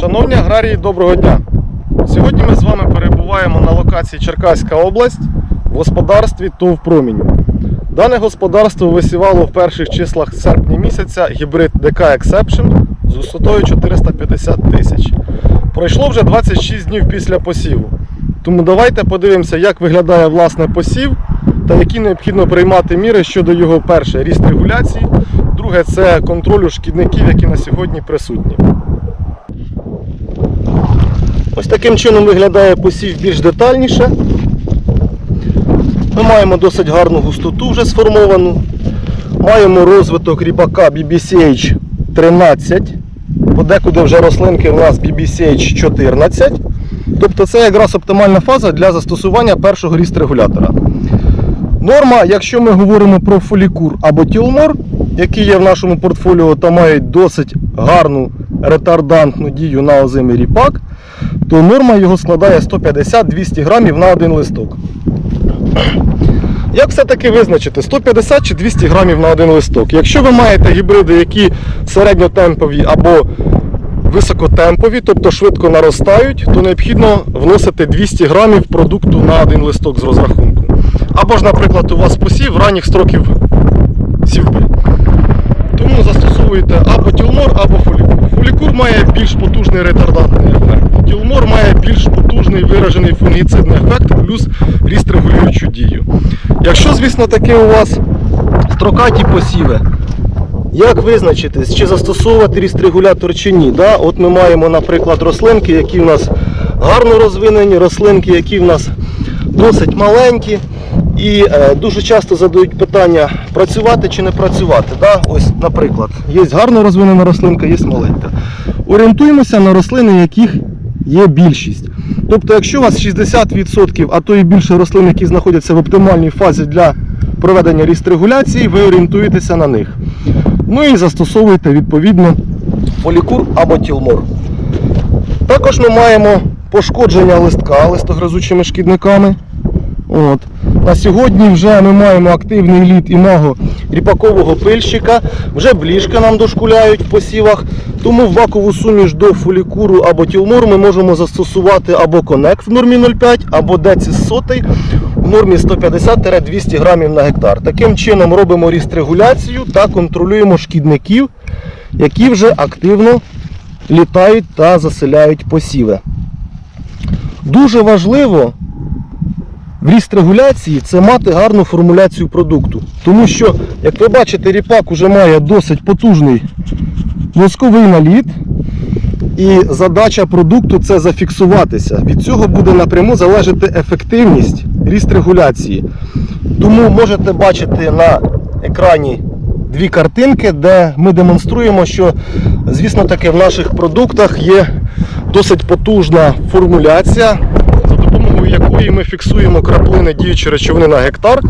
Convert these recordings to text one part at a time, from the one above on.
Шановні аграрії, доброго дня! Сьогодні ми з вами перебуваємо на локації Черкаська область в господарстві ТОВ Промінь. Дане господарство висівало в перших числах серпня місяця гібрид ДК Exception з висотою 450 тисяч. Пройшло вже 26 днів після посіву. Тому давайте подивимося, як виглядає власне посів та які необхідно приймати міри щодо його перше ріст регуляції, друге це контролю шкідників, які на сьогодні присутні. Ось таким чином виглядає посів більш детальніше. Ми маємо досить гарну густоту вже сформовану. Маємо розвиток ріпака BBCH 13. Подекуди вже рослинки у нас BBCH 14. Тобто це якраз оптимальна фаза для застосування першого ріст-регулятора. Норма, якщо ми говоримо про фолікур або тілмор, які є в нашому портфоліо та мають досить гарну ретардантну дію на озимий ріпак, то норма його складає 150-200 грамів на один листок. Як все-таки визначити 150 чи 200 грамів на один листок? Якщо ви маєте гібриди, які середньотемпові або високотемпові, тобто швидко наростають, то необхідно вносити 200 грамів продукту на один листок з розрахунку. Або ж, наприклад, у вас посів ранніх строків сівби. Тому застосовуєте або тілмор, або фолікур. Фолікур має більш потужний ретардантний ефект. Тілмор має більш потужний виражений фунгіцидний ефект, плюс ріст регулюючу дію. Якщо, звісно, таки у вас строкаті посіви, як визначитись, чи застосовувати ріст-регулятор чи ні? Да? От ми маємо, наприклад, рослинки, які в нас гарно розвинені, рослинки, які в нас досить маленькі. І е, дуже часто задають питання, працювати чи не працювати. Да? Ось, наприклад, є гарно розвинена рослинка, є маленька. Орієнтуємося на рослини, яких є більшість. Тобто, якщо у вас 60%, а то і більше рослин, які знаходяться в оптимальній фазі для проведення ріст-регуляції, ви орієнтуєтеся на них. Ну і застосовуєте відповідно фолікур або тілмор. Також ми маємо пошкодження листка листогризучими шкідниками. От. На сьогодні вже ми маємо активний лід імаго ріпакового пильщика. Вже бліжки нам дошкуляють в посівах. Тому в бакову суміш до фолікуру або тілмору ми можемо застосувати або конект в нормі 0,5, або децис сотий в нормі 150-200 грамів на гектар. Таким чином робимо ріст-регуляцію та контролюємо шкідників, які вже активно літають та заселяють посіви. Дуже важливо в ріст регуляції це мати гарну формуляцію продукту. Тому що, як ви бачите, ріпак уже має досить потужний восковий наліт. І задача продукту це зафіксуватися. Від цього буде напряму залежати ефективність ріст регуляції. Тому можете бачити на екрані дві картинки, де ми демонструємо, що, звісно таки, в наших продуктах є досить потужна формуляція, допомогою якої ми фіксуємо краплини діючої речовини на гектар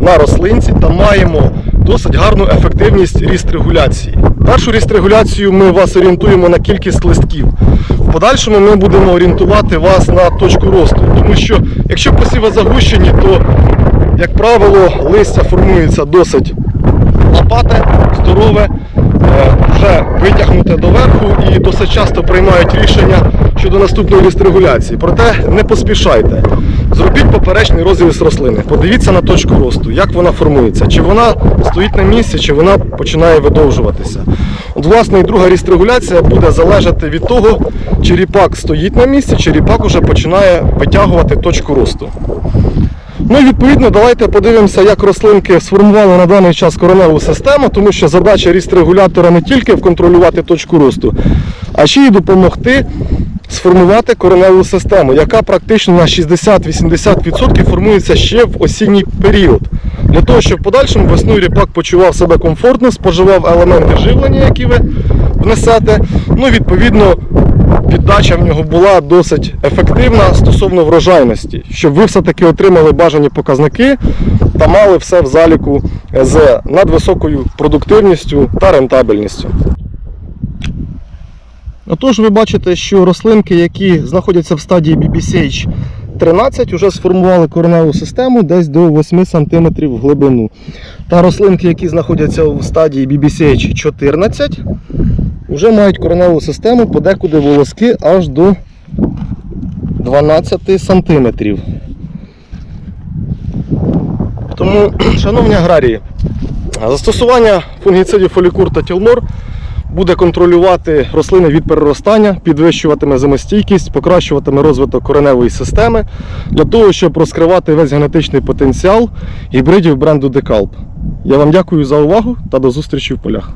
на рослинці та маємо досить гарну ефективність ріст регуляції. Першу ріст регуляцію ми вас орієнтуємо на кількість листків. В подальшому ми будемо орієнтувати вас на точку росту. Тому що якщо посіви загущені, то, як правило, листя формується досить лопате, здорове, е, вже витягнуте доверху і досить часто приймають рішення щодо наступної ліст-регуляції. Проте не поспішайте. Зробіть поперечний розріз рослини. Подивіться на точку росту, як вона формується. Чи вона стоїть на місці, чи вона починає видовжуватися. От, власне, і друга ріст-регуляція буде залежати від того, чи ріпак стоїть на місці, чи ріпак уже починає витягувати точку росту. Ну і відповідно, давайте подивимося, як рослинки сформували на даний час кореневу систему, тому що задача ріст-регулятора не тільки контролювати точку росту, а ще й допомогти сформувати кореневу систему, яка практично на 60-80% формується ще в осінній період. Для того, щоб в подальшому весною ріпак почував себе комфортно, споживав елементи живлення, які ви внесете. Ну, відповідно, віддача в нього була досить ефективна стосовно врожайності, щоб ви все-таки отримали бажані показники та мали все в заліку з надвисокою продуктивністю та рентабельністю. Отож, ви бачите, що рослинки, які знаходяться в стадії BBCH 13, вже сформували кореневу систему десь до 8 см в глибину. Та рослинки, які знаходяться в стадії BBCH 14, вже мають кореневу систему, подекуди волоски аж до 12 сантиметрів. Тому, шановні аграрії, застосування фунгіцидів фолікур та тілмор буде контролювати рослини від переростання, підвищуватиме зимостійкість, покращуватиме розвиток кореневої системи для того, щоб розкривати весь генетичний потенціал гібридів бренду Decalb. Я вам дякую за увагу та до зустрічі в полях.